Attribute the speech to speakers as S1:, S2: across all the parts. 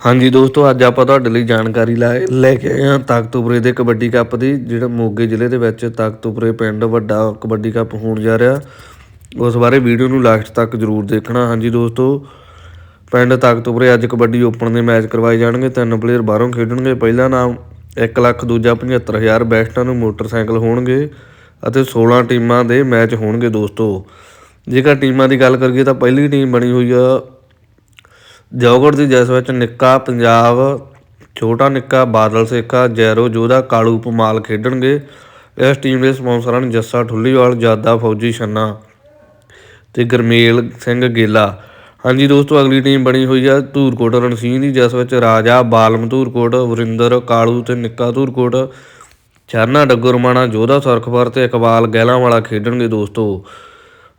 S1: ਹਾਂਜੀ ਦੋਸਤੋ, ਅੱਜ ਆਪਾਂ ਤੁਹਾਡੇ ਲਈ ਜਾਣਕਾਰੀ ਲੈ ਲੈ ਕੇ ਆਏ ਹਾਂ ਤਖਤੂਪੁਰੇ ਦੇ ਕਬੱਡੀ ਕੱਪ ਦੀ, ਜਿਹੜਾ ਮੋਗੇ ਜ਼ਿਲ੍ਹੇ ਦੇ ਵਿੱਚ ਤਖਤੂਪੁਰੇ ਪਿੰਡ ਵੱਡਾ ਕਬੱਡੀ ਕੱਪ ਹੋਣ ਜਾ ਰਿਹਾ। ਉਸ ਬਾਰੇ ਵੀਡੀਓ ਨੂੰ ਲਾਸਟ ਤੱਕ ਜ਼ਰੂਰ ਦੇਖਣਾ। ਹਾਂਜੀ ਦੋਸਤੋ, ਪਿੰਡ ਤਖਤੂਪੁਰੇ ਅੱਜ ਕਬੱਡੀ ਓਪਨ ਦੇ ਮੈਚ ਕਰਵਾਏ ਜਾਣਗੇ। ਤਿੰਨ ਪਲੇਅਰ ਬਾਹਰੋਂ ਖੇਡਣਗੇ। ਪਹਿਲਾ ਨਾਮ 1 ਲੱਖ, ਦੂਜਾ 75000 ਬੈਸਟਾਂ ਨੂੰ ਮੋਟਰਸਾਈਕਲ ਹੋਣਗੇ ਅਤੇ 16 ਟੀਮਾਂ ਦੇ ਮੈਚ ਹੋਣਗੇ ਦੋਸਤੋ। ਜੇਕਰ ਟੀਮਾਂ ਦੀ ਗੱਲ ਕਰੀਏ ਤਾਂ ਪਹਿਲੀ ਟੀਮ ਬਣੀ ਹੋਈ ਆ ਜੌਗੜ ਦੀ ਜਿਸ ਵਿੱਚ ਨਿੱਕਾ ਪੰਜਾਬ, ਛੋਟਾ ਨਿੱਕਾ ਬਾਦਲ ਸੇਖਾ, ਜੈਰੋ ਜੋਧਾ ਕਾਲੂ ਪਮਾਲ ਖੇਡਣਗੇ। ਇਸ ਟੀਮ ਦੇ ਸਪਾਂਸਰਾਂ ਨੇ ਜੱਸਾ ਠੁੱਲੀਵਾਲ, ਜਾਦਾ ਫੌਜੀ ਛੰਨਾ ਤੇ ਗਰਮੇਲ ਸਿੰਘ ਗੇਲਾ। ਹਾਂਜੀ ਦੋਸਤੋ, ਅਗਲੀ ਟੀਮ ਬਣੀ ਹੋਈ ਆ ਧੂਰਕੋਟ ਰਣਸੀਂਹ ਦੀ, ਜਿਸ ਵਿੱਚ ਰਾਜਾ ਬਾਲਮ ਧੂਰਕੋਟ ਵਰਿੰਦਰ ਕਾਲੂ ਤੇ ਨਿੱਕਾ ਧੂਰਕੋਟ ਚਰਨਾ ਡੱਗਰਮਾਣਾ ਜੋਧਾ ਸੁਰਖਪੁਰ ਤੇ ਇਕਬਾਲ ਗਹਿਲਾਂ ਵਾਲਾ ਖੇਡਣਗੇ ਦੋਸਤੋ।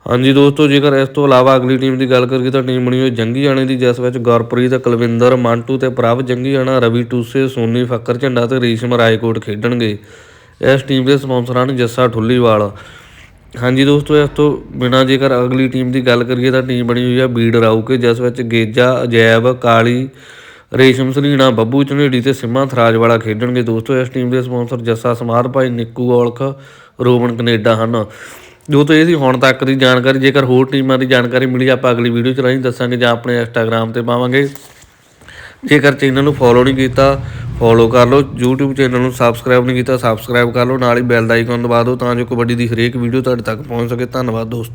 S1: ਹਾਂਜੀ ਦੋਸਤੋ, ਜੇਕਰ ਇਸ ਤੋਂ ਇਲਾਵਾ ਅਗਲੀ ਟੀਮ ਦੀ ਗੱਲ ਕਰੀਏ ਤਾਂ ਟੀਮ ਬਣੀ ਹੋਈ ਜੰਗੀ ਜਾਣੇ ਦੀ, ਜਿਸ ਵਿੱਚ ਗੁਰਪ੍ਰੀਤ, ਕੁਲਵਿੰਦਰ, ਮੰਟੂ ਤੇ ਪ੍ਰਭ ਜੰਗੀ ਜਾਣਾ, ਰਵੀ ਟੂਸੇ, ਸੋਨੀ ਫੱਕਰ ਝੰਡਾ ਤੇ ਰੇਸ਼ਮ ਰਾਏਕੋਟ ਖੇਡਣਗੇ। ਇਸ ਟੀਮ ਦੇ ਸਪਾਂਸਰਾਂ ਹਨ ਜੱਸਾ ਠੁੱਲੀਵਾਲ। ਹਾਂਜੀ ਦੋਸਤੋ, ਇਸ ਤੋਂ ਬਿਨਾਂ ਜੇਕਰ ਅਗਲੀ ਟੀਮ ਦੀ ਗੱਲ ਕਰੀਏ ਤਾਂ ਟੀਮ ਬਣੀ ਹੋਈ ਹੈ ਬੀੜ ਰਾਊਕੇ, ਜਿਸ ਵਿੱਚ ਗੇਜਾ, ਅਜੈਬ, ਕਾਲੀ, ਰੇਸ਼ਮ ਸਲੀਣਾ ਬੱਬੂ ਚਨੇੜੀ ਤੇ ਸਿੰਮਾ ਥਰਾਜ ਵਾਲਾ ਖੇਡਣਗੇ। ਦੋਸਤੋ, ਇਸ ਟੀਮ ਦੇ ਸਪਾਂਸਰ ਜੱਸਾ ਸਮਾਰ ਭਾਈ, ਨਿੱਕੂ ਔਲਖ, ਰੋਮਨ ਕੈਨੇਡਾ ਹਨ। ਜੋ ਤੋਂ ਇਹ ਸੀ ਹੁਣ ਤੱਕ ਦੀ ਜਾਣਕਾਰੀ, ਜੇਕਰ ਹੋਰ ਟੀਮਾਂ ਦੀ ਜਾਣਕਾਰੀ ਮਿਲੀ, ਆਪਾਂ ਅਗਲੀ ਵੀਡੀਓ ਚ ਰਾਹੀਂ ਦੱਸਾਂਗੇ ਜਾਂ ਆਪਣੇ ਇੰਸਟਾਗ੍ਰam ਤੇ ਪਾਵਾਂਗੇ। ਜੇਕਰ ਚੈਨਲ ਨੂੰ ਫੋਲੋ ਨਹੀਂ ਕੀਤਾ ਫੋਲੋ ਕਰ ਲਓ। YouTube ਚੈਨਲ ਨੂੰ ਸਬਸਕ੍ਰਾਈਬ ਨਹੀਂ ਕੀਤਾ ਸਬਸਕ੍ਰਾਈਬ ਕਰ ਲਓ। ਨਾਲ ਹੀ ਬੈਲ ਦਾ ਆਈਕਨ ਦਬਾ ਦਿਓ, ਤਾਂ ਜੋ ਕਬੱਡੀ ਦੀ ਹਰੇਕ ਵੀਡੀਓ ਤੁਹਾਡੇ ਤੱਕ ਪਹੁੰਚ ਸਕੇ। ਧੰਨਵਾਦ ਦੋਸਤੋ।